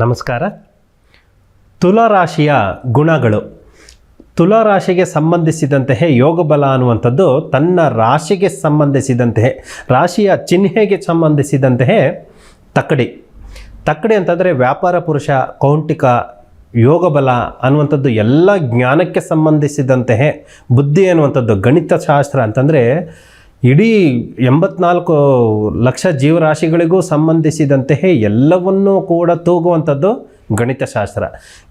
ನಮಸ್ಕಾರ. ತುಲಾರಾಶಿಯ ಗುಣಗಳು. ತುಲಾರಾಶಿಗೆ ಸಂಬಂಧಿಸಿದಂತೆಯೇ ಯೋಗಬಲ ಅನ್ನುವಂಥದ್ದು ತನ್ನ ರಾಶಿಗೆ ಸಂಬಂಧಿಸಿದಂತೆಯೇ, ರಾಶಿಯ ಚಿಹ್ನೆಗೆ ಸಂಬಂಧಿಸಿದಂತೆಯೇ ತಕ್ಕಡಿ. ತಕ್ಕಡಿ ಅಂತಂದರೆ ವ್ಯಾಪಾರ ಪುರುಷ, ಕೌಂಟಿಕ ಯೋಗಬಲ ಅನ್ನುವಂಥದ್ದು ಎಲ್ಲ ಜ್ಞಾನಕ್ಕೆ ಸಂಬಂಧಿಸಿದಂತೆಯೇ, ಬುದ್ಧಿ ಅನ್ನುವಂಥದ್ದು ಗಣಿತಶಾಸ್ತ್ರ ಅಂತಂದರೆ ಇಡೀ ಎಂಬತ್ನಾಲ್ಕು ಲಕ್ಷ ಜೀವರಾಶಿಗಳಿಗೂ ಸಂಬಂಧಿಸಿದಂತೆಯೇ ಎಲ್ಲವನ್ನೂ ಕೂಡ ತೂಗುವಂಥದ್ದು ಗಣಿತಶಾಸ್ತ್ರ.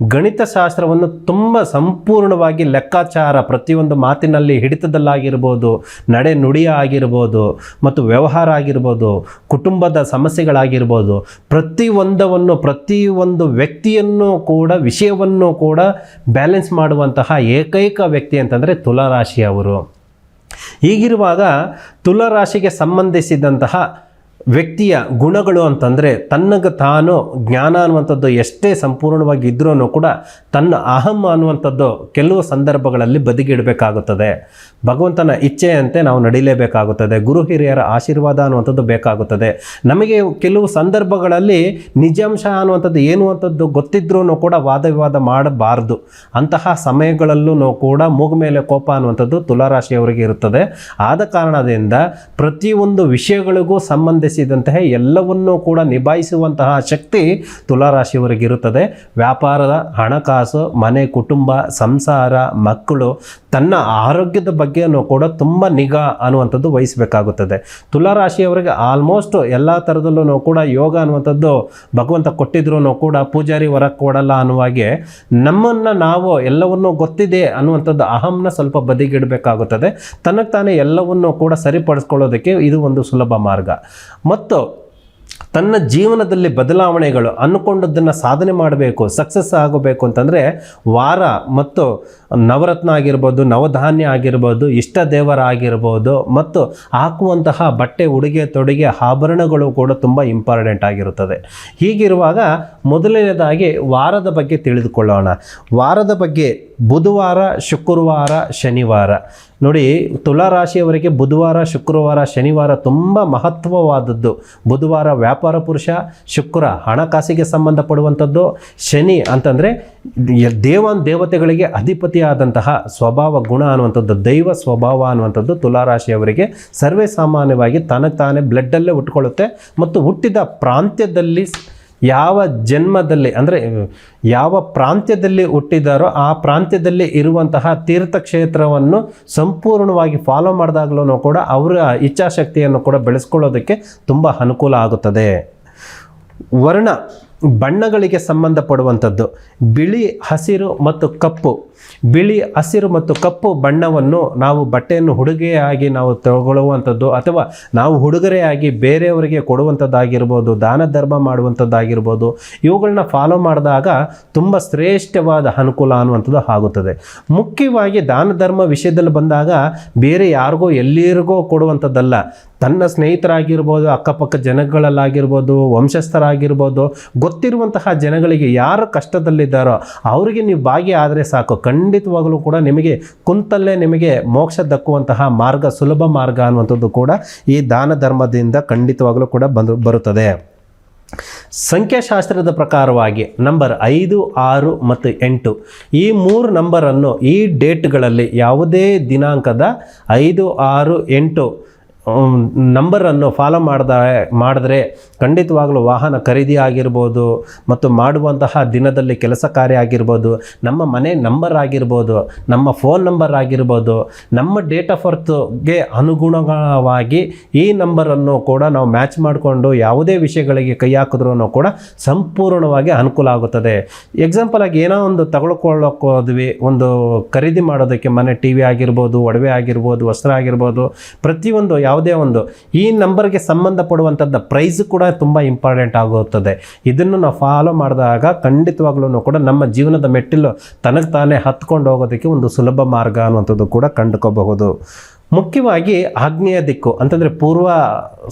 ಗಣಿತಶಾಸ್ತ್ರವನ್ನು ತುಂಬ ಸಂಪೂರ್ಣವಾಗಿ ಲೆಕ್ಕಾಚಾರ ಪ್ರತಿಯೊಂದು ಮಾತಿನಲ್ಲಿ ಹಿಡಿತದಲ್ಲಾಗಿರ್ಬೋದು, ನಡೆ ನುಡಿಯ ಆಗಿರ್ಬೋದು, ಮತ್ತು ವ್ಯವಹಾರ ಆಗಿರ್ಬೋದು, ಕುಟುಂಬದ ಸಮಸ್ಯೆಗಳಾಗಿರ್ಬೋದು, ಪ್ರತಿಯೊಂದವನ್ನು, ಪ್ರತಿಯೊಂದು ವ್ಯಕ್ತಿಯನ್ನು ಕೂಡ, ವಿಷಯವನ್ನು ಕೂಡ ಬ್ಯಾಲೆನ್ಸ್ ಮಾಡುವಂತಹ ಏಕೈಕ ವ್ಯಕ್ತಿ ಅಂತಂದರೆ ತುಲಾರಾಶಿಯವರು. ಹೀಗಿರುವಾಗ ತುಲಾರಾಶಿಗೆ ಸಂಬಂಧಿಸಿದಂತಹ ವ್ಯಕ್ತಿಯ ಗುಣಗಳು ಅಂತಂದರೆ ತನ್ನಗೆ ತಾನು ಜ್ಞಾನ ಅನ್ನುವಂಥದ್ದು ಎಷ್ಟೇ ಸಂಪೂರ್ಣವಾಗಿ ಇದ್ರೂ ಕೂಡ ತನ್ನ ಅಹಂ ಅನ್ನುವಂಥದ್ದು ಕೆಲವು ಸಂದರ್ಭಗಳಲ್ಲಿ ಬದಿಗಿಡಬೇಕಾಗುತ್ತದೆ. ಭಗವಂತನ ಇಚ್ಛೆಯಂತೆ ನಾವು ನಡಿಲೇಬೇಕಾಗುತ್ತದೆ. ಗುರು ಹಿರಿಯರ ಆಶೀರ್ವಾದ ಅನ್ನುವಂಥದ್ದು ಬೇಕಾಗುತ್ತದೆ. ನಮಗೆ ಕೆಲವು ಸಂದರ್ಭಗಳಲ್ಲಿ ನಿಜಾಂಶ ಅನ್ನುವಂಥದ್ದು ಏನು ಅಂಥದ್ದು ಗೊತ್ತಿದ್ರೂ ಕೂಡ ವಾದ ವಿವಾದ ಮಾಡಬಾರ್ದು. ಅಂತಹ ಸಮಯಗಳಲ್ಲೂ ಕೂಡ ಮೂಗ ಮೇಲೆ ಕೋಪ ಅನ್ನುವಂಥದ್ದು ತುಲಾರಾಶಿಯವರಿಗೆ ಇರುತ್ತದೆ. ಆದ ಕಾರಣದಿಂದ ಪ್ರತಿಯೊಂದು ವಿಷಯಗಳಿಗೂ ಸಂಬಂಧಿಸಿದಂತಹ ಎಲ್ಲವನ್ನೂ ಕೂಡ ನಿಭಾಯಿಸುವಂತಹ ಶಕ್ತಿ ತುಲಾರಾಶಿಯವರಿಗೆ ಇರುತ್ತದೆ. ವ್ಯಾಪಾರದ ಹಣಕಾಸು, ಮನೆ, ಕುಟುಂಬ, ಸಂಸಾರ, ಮಕ್ಕಳು ತನ್ನ ಆರೋಗ್ಯದ ಬಗ್ಗೆಯೂ ಕೂಡ ತುಂಬ ನಿಗಾ ಅನ್ನುವಂಥದ್ದು ವಹಿಸಬೇಕಾಗುತ್ತದೆ. ತುಲಾರಾಶಿಯವರಿಗೆ ಆಲ್ಮೋಸ್ಟ್ ಎಲ್ಲ ಥರದಲ್ಲೂ ಕೂಡ ಯೋಗ ಅನ್ನುವಂಥದ್ದು ಭಗವಂತ ಕೊಟ್ಟಿದ್ರೂ ಕೂಡ ಪೂಜಾರಿ ವರ ಕೊಡಲ್ಲ ಅನ್ನುವಾಗೆ ನಮ್ಮನ್ನು ನಾವು ಎಲ್ಲವನ್ನೂ ಗೊತ್ತಿದೆ ಅನ್ನುವಂಥದ್ದು ಅಹಂನ ಸ್ವಲ್ಪ ಬದಿಗಿಡಬೇಕಾಗುತ್ತದೆ. ತನಗೆ ತಾನೇ ಎಲ್ಲವನ್ನೂ ಕೂಡ ಸರಿಪಡಿಸ್ಕೊಳ್ಳೋದಕ್ಕೆ ಇದು ಒಂದು ಸುಲಭ ಮಾರ್ಗ. ಮತ್ತು ತನ್ನ ಜೀವನದಲ್ಲಿ ಬದಲಾವಣೆಗಳು ಅಂದ್ಕೊಂಡದ್ದನ್ನು ಸಾಧನೆ ಮಾಡಬೇಕು ಸಕ್ಸಸ್ ಆಗಬೇಕು ಅಂತಂದರೆ ವಾರ ಮತ್ತು ನವರತ್ನ ಆಗಿರ್ಬೋದು, ನವಧಾನ್ಯ ಆಗಿರ್ಬೋದು, ಇಷ್ಟ ದೇವರ ಆಗಿರ್ಬೋದು ಮತ್ತು ಹಾಕುವಂತಹ ಬಟ್ಟೆ, ಉಡುಗೆ, ತೊಡುಗೆ, ಆಭರಣಗಳು ಕೂಡ ತುಂಬ ಇಂಪಾರ್ಟೆಂಟ್ ಆಗಿರುತ್ತದೆ. ಹೀಗಿರುವಾಗ ಮೊದಲನೇದಾಗಿ ವಾರದ ಬಗ್ಗೆ ತಿಳಿದುಕೊಳ್ಳೋಣ. ವಾರದ ಬಗ್ಗೆ ಬುಧವಾರ, ಶುಕ್ರವಾರ, ಶನಿವಾರ. ನೋಡಿ ತುಲಾರಾಶಿಯವರಿಗೆ ಬುಧವಾರ, ಶುಕ್ರವಾರ, ಶನಿವಾರ ತುಂಬ ಮಹತ್ವವಾದದ್ದು. ಬುಧವಾರ ವ್ಯಾಪಾರ ಪುರುಷ, ಶುಕ್ರ ಹಣಕಾಸಿಗೆ ಸಂಬಂಧಪಡುವಂಥದ್ದು. ಶನಿ ಅಂತಂದರೆ ದೇವಾನ್ ದೇವತೆಗಳಿಗೆ ಅಧಿಪತಿಯಾದಂತಹ ಸ್ವಭಾವ ಗುಣ ಅನ್ನುವಂಥದ್ದು, ದೈವ ಸ್ವಭಾವ ಅನ್ನುವಂಥದ್ದು ತುಲಾರಾಶಿಯವರಿಗೆ ಸರ್ವೇ ಸಾಮಾನ್ಯವಾಗಿ ತನಗೆ ತಾನೇ ಬ್ಲಡ್ಡಲ್ಲೇ ಉಟ್ಕೊಳ್ಳುತ್ತೆ. ಮತ್ತು ಹುಟ್ಟಿದ ಪ್ರಾಂತ್ಯದಲ್ಲಿ ಯಾವ ಜನ್ಮದಲ್ಲಿ ಅಂದರೆ, ಯಾವ ಪ್ರಾಂತ್ಯದಲ್ಲಿ ಹುಟ್ಟಿದಾರೋ ಆ ಪ್ರಾಂತ್ಯದಲ್ಲಿ ಇರುವಂತಹ ತೀರ್ಥಕ್ಷೇತ್ರವನ್ನು ಸಂಪೂರ್ಣವಾಗಿ ಫಾಲೋ ಮಾಡಿದಾಗಲೂ ಕೂಡ ಅವರ ಇಚ್ಛಾಶಕ್ತಿಯನ್ನು ಕೂಡ ಬೆಳೆಸ್ಕೊಳ್ಳೋದಕ್ಕೆ ತುಂಬ ಅನುಕೂಲ ಆಗುತ್ತದೆ. ವರ್ಣ ಬಣ್ಣಗಳಿಗೆ ಸಂಬಂಧಪಡುವಂಥದ್ದು. ಬಿಳಿ, ಹಸಿರು ಮತ್ತು ಕಪ್ಪು. ಬಿಳಿ ಹಸಿರು ಮತ್ತು ಕಪ್ಪು ಬಣ್ಣವನ್ನು ನಾವು ಬಟ್ಟೆಯನ್ನು ಹುಡುಗೆಯಾಗಿ ನಾವು ತಗೊಳ್ಳುವಂಥದ್ದು ಅಥವಾ ನಾವು ಹುಡುಗರೆಯಾಗಿ ಬೇರೆಯವರಿಗೆ ಕೊಡುವಂಥದ್ದಾಗಿರ್ಬೋದು, ದಾನ ಧರ್ಮ ಮಾಡುವಂಥದ್ದಾಗಿರ್ಬೋದು, ಇವುಗಳನ್ನ ಫಾಲೋ ಮಾಡಿದಾಗ ತುಂಬ ಶ್ರೇಷ್ಠವಾದ ಅನುಕೂಲ ಅನ್ನುವಂಥದ್ದು ಆಗುತ್ತದೆ. ಮುಖ್ಯವಾಗಿ ದಾನ ಧರ್ಮ ವಿಷಯದಲ್ಲಿ ಬಂದಾಗ ಬೇರೆ ಯಾರಿಗೋ ಎಲ್ಲಿರಿಗೋ ಕೊಡುವಂಥದ್ದಲ್ಲ. ತನ್ನ ಸ್ನೇಹಿತರಾಗಿರ್ಬೋದು, ಅಕ್ಕಪಕ್ಕ ಜನಗಳಲ್ಲಾಗಿರ್ಬೋದು, ವಂಶಸ್ಥರಾಗಿರ್ಬೋದು, ಗೊತ್ತಿರುವಂತಹ ಜನಗಳಿಗೆ ಯಾರು ಕಷ್ಟದಲ್ಲಿದ್ದಾರೋ ಅವರಿಗೆ ನೀವು ಭಾಗಿಯಾದರೆ ಸಾಕು. ಖಂಡಿತವಾಗಲೂ ಕೂಡ ನಿಮಗೆ ಕುಂತಲ್ಲೇ ನಿಮಗೆ ಮೋಕ್ಷ ದಕ್ಕುವಂತಹ ಮಾರ್ಗ, ಸುಲಭ ಮಾರ್ಗ ಅನ್ನುವಂಥದ್ದು ಕೂಡ ಈ ದಾನ ಧರ್ಮದಿಂದ ಖಂಡಿತವಾಗಲೂ ಕೂಡ ಬಂದು ಬರುತ್ತದೆ. ಸಂಖ್ಯಾಶಾಸ್ತ್ರದ ಪ್ರಕಾರವಾಗಿ ನಂಬರ್ ಐದು, ಆರು ಮತ್ತು ಎಂಟು ಈ ಮೂರು ನಂಬರನ್ನು ಈ ಡೇಟ್ಗಳಲ್ಲಿ ಯಾವುದೇ ದಿನಾಂಕದ ಐದು, ಆರು, ಎಂಟು ನಂಬರನ್ನು ಫಾಲೋ ಮಾಡಿದ, ಮಾಡಿದ್ರೆ ಖಂಡಿತವಾಗಲೂ ವಾಹನ ಖರೀದಿ ಆಗಿರ್ಬೋದು ಮತ್ತು ಮಾಡುವಂತಹ ದಿನದಲ್ಲಿ ಕೆಲಸ ಕಾರ್ಯ ಆಗಿರ್ಬೋದು, ನಮ್ಮ ಮನೆ ನಂಬರ್ ಆಗಿರ್ಬೋದು, ನಮ್ಮ ಫೋನ್ ನಂಬರ್ ಆಗಿರ್ಬೋದು, ನಮ್ಮ ಡೇಟ್ ಆಫ್ ಬರ್ತ್ಗೆ ಅನುಗುಣವಾಗಿ ಈ ನಂಬರನ್ನು ಕೂಡ ನಾವು ಮ್ಯಾಚ್ ಮಾಡಿಕೊಂಡು ಯಾವುದೇ ವಿಷಯಗಳಿಗೆ ಕೈ ಹಾಕಿದ್ರೂ ಕೂಡ ಸಂಪೂರ್ಣವಾಗಿ ಅನುಕೂಲ ಆಗುತ್ತದೆ. ಎಕ್ಸಾಂಪಲ್ ಆಗಿ ಏನೋ ಒಂದು ತಗೊಳ್ಕೊಳ್ಳೋಕೆ ಹೋದ್ವಿ, ಒಂದು ಖರೀದಿ ಮಾಡೋದಕ್ಕೆ ಮನೆ ಟಿ ವಿ ಆಗಿರ್ಬೋದು, ಒಡವೆ ಆಗಿರ್ಬೋದು, ವಸ್ತ್ರ ಆಗಿರ್ಬೋದು, ಪ್ರತಿಯೊಂದು ಯಾವುದೇ ಒಂದು ಈ ನಂಬರ್ಗೆ ಸಂಬಂಧಪಡುವಂಥದ್ದು ಪ್ರೈಸ್ ಕೂಡ ತುಂಬ ಇಂಪಾರ್ಟೆಂಟ್ ಆಗುತ್ತದೆ. ಇದನ್ನು ನಾವು ಫಾಲೋ ಮಾಡಿದಾಗ ಖಂಡಿತವಾಗ್ಲೂ ಕೂಡ ನಮ್ಮ ಜೀವನದ ಮೆಟ್ಟಿಲು ತನಗೆ ತಾನೇ ಹತ್ಕೊಂಡು ಹೋಗೋದಕ್ಕೆ ಒಂದು ಸುಲಭ ಮಾರ್ಗ ಅನ್ನುವಂಥದ್ದು ಕೂಡ ಕಂಡುಕೋಬಹುದು. ಮುಖ್ಯವಾಗಿ ಆಗ್ನೇಯ ದಿಕ್ಕು ಅಂತಂದರೆ ಪೂರ್ವ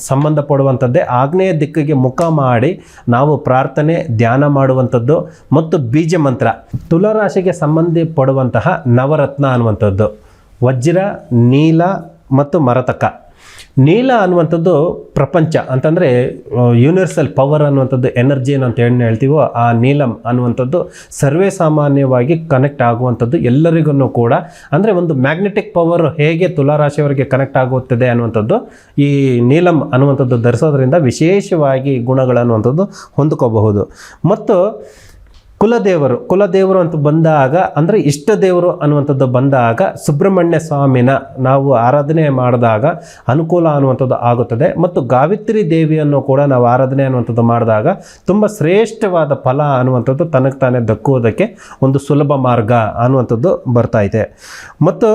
ಸಂಬಂಧಪಡುವಂಥದ್ದೇ ಆಗ್ನೇಯ ದಿಕ್ಕಿಗೆ ಮುಖ ಮಾಡಿ ನಾವು ಪ್ರಾರ್ಥನೆ, ಧ್ಯಾನ ಮಾಡುವಂಥದ್ದು ಮತ್ತು ಬೀಜ ಮಂತ್ರ, ತುಲಾರಾಶಿಗೆ ಸಂಬಂಧಪಡುವಂತಹ ನವರತ್ನ ಅನ್ನುವಂಥದ್ದು. ವಜ್ರ, ನೀಲ ಮತ್ತು ಮರತಕ. ನೀಲ ಅನ್ನುವಂಥದ್ದು ಪ್ರಪಂಚ ಅಂತಂದರೆ ಯೂನಿವರ್ಸಲ್ ಪವರ್ ಅನ್ನುವಂಥದ್ದು ಎನರ್ಜಿ ಅಂತ ಏನು ಹೇಳ್ತೀವೋ ಆ ನೀಲಂ ಅನ್ನುವಂಥದ್ದು ಸರ್ವೇ ಸಾಮಾನ್ಯವಾಗಿ ಕನೆಕ್ಟ್ ಆಗುವಂಥದ್ದು ಎಲ್ಲರಿಗೂ ಕೂಡ. ಅಂದರೆ ಒಂದು ಮ್ಯಾಗ್ನೆಟಿಕ್ ಪವರ್ ಹೇಗೆ ತುಲಾರಾಶಿಯವರಿಗೆ ಕನೆಕ್ಟ್ ಆಗುತ್ತದೆ ಅನ್ನುವಂಥದ್ದು ಈ ನೀಲಂ ಅನ್ನುವಂಥದ್ದು ಧರಿಸೋದ್ರಿಂದ ವಿಶೇಷವಾಗಿ ಗುಣಗಳನ್ನುವಂಥದ್ದು ಹೊಂದ್ಕೋಬಹುದು. ಮತ್ತು ಕುಲದೇವರು ಕುಲದೇವರು ಅಂತ ಬಂದಾಗ, ಅಂದರೆ ಇಷ್ಟ ದೇವರು ಅನ್ನುವಂಥದ್ದು ಬಂದಾಗ ಸುಬ್ರಹ್ಮಣ್ಯ ಸ್ವಾಮಿನ ನಾವು ಆರಾಧನೆ ಮಾಡಿದಾಗ ಅನುಕೂಲ ಅನ್ನುವಂಥದ್ದು ಆಗುತ್ತದೆ. ಮತ್ತು ಗಾವಿತ್ರಿ ದೇವಿಯನ್ನು ಕೂಡ ನಾವು ಆರಾಧನೆ ಅನ್ನುವಂಥದ್ದು ಮಾಡಿದಾಗ ತುಂಬ ಶ್ರೇಷ್ಠವಾದ ಫಲ ಅನ್ನುವಂಥದ್ದು ತನಗೆ ತಾನೇ ದಕ್ಕುವುದಕ್ಕೆ ಒಂದು ಸುಲಭ ಮಾರ್ಗ ಅನ್ನುವಂಥದ್ದು ಬರ್ತಾ ಇದೆ. ಮತ್ತು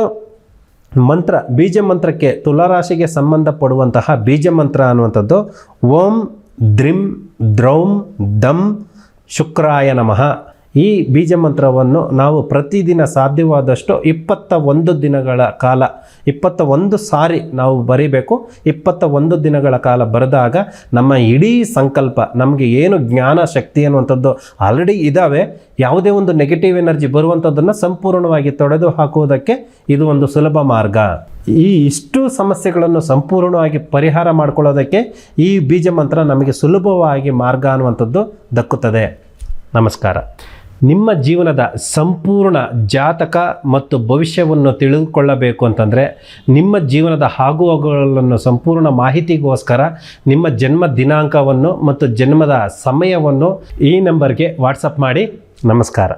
ಮಂತ್ರ, ಬೀಜ ಮಂತ್ರಕ್ಕೆ ತುಲಾರಾಶಿಗೆ ಸಂಬಂಧಪಡುವಂತಹ ಬೀಜ ಮಂತ್ರ ಅನ್ನುವಂಥದ್ದು ಓಂ ದ್ರಿಂ ದ್ರೌಂ ದಂ శుక్రాయ నమ. ಈ ಬೀಜ ಮಂತ್ರವನ್ನು ನಾವು ಪ್ರತಿದಿನ ಸಾಧ್ಯವಾದಷ್ಟು ಇಪ್ಪತ್ತ ಒಂದು ದಿನಗಳ ಕಾಲ ಇಪ್ಪತ್ತ ಒಂದು ಸಾರಿ ನಾವು ಬರೀಬೇಕು. ಇಪ್ಪತ್ತ ಒಂದು ದಿನಗಳ ಕಾಲ ಬರೆದಾಗ ನಮ್ಮ ಇಡೀ ಸಂಕಲ್ಪ, ನಮಗೆ ಏನು ಜ್ಞಾನ, ಶಕ್ತಿ ಅನ್ನುವಂಥದ್ದು ಆಲ್ರೆಡಿ ಇದ್ದಾವೆ ಯಾವುದೇ ಒಂದು ನೆಗೆಟಿವ್ ಎನರ್ಜಿ ಬರುವಂಥದ್ದನ್ನು ಸಂಪೂರ್ಣವಾಗಿ ತೊಡೆದು ಹಾಕುವುದಕ್ಕೆ ಇದು ಒಂದು ಸುಲಭ ಮಾರ್ಗ. ಈ ಇಷ್ಟು ಸಮಸ್ಯೆಗಳನ್ನು ಸಂಪೂರ್ಣವಾಗಿ ಪರಿಹಾರ ಮಾಡ್ಕೊಳ್ಳೋದಕ್ಕೆ ಈ ಬೀಜ ಮಂತ್ರ ನಮಗೆ ಸುಲಭವಾಗಿ ಮಾರ್ಗ ಅನ್ನುವಂಥದ್ದು ದಕ್ಕುತ್ತದೆ. ನಮಸ್ಕಾರ. ನಿಮ್ಮ ಜೀವನದ ಸಂಪೂರ್ಣ ಜಾತಕ ಮತ್ತು ಭವಿಷ್ಯವನ್ನು ತಿಳಿದುಕೊಳ್ಳಬೇಕು ಅಂತಂದರೆ ನಿಮ್ಮ ಜೀವನದ ಆಗುಹೋಗುಗಳನ್ನು ಸಂಪೂರ್ಣ ಮಾಹಿತಿಗೋಸ್ಕರ ನಿಮ್ಮ ಜನ್ಮ ದಿನಾಂಕವನ್ನು ಮತ್ತು ಜನ್ಮದ ಸಮಯವನ್ನು ಈ ನಂಬರ್ಗೆ ವಾಟ್ಸಪ್ ಮಾಡಿ ನಮಸ್ಕಾರ.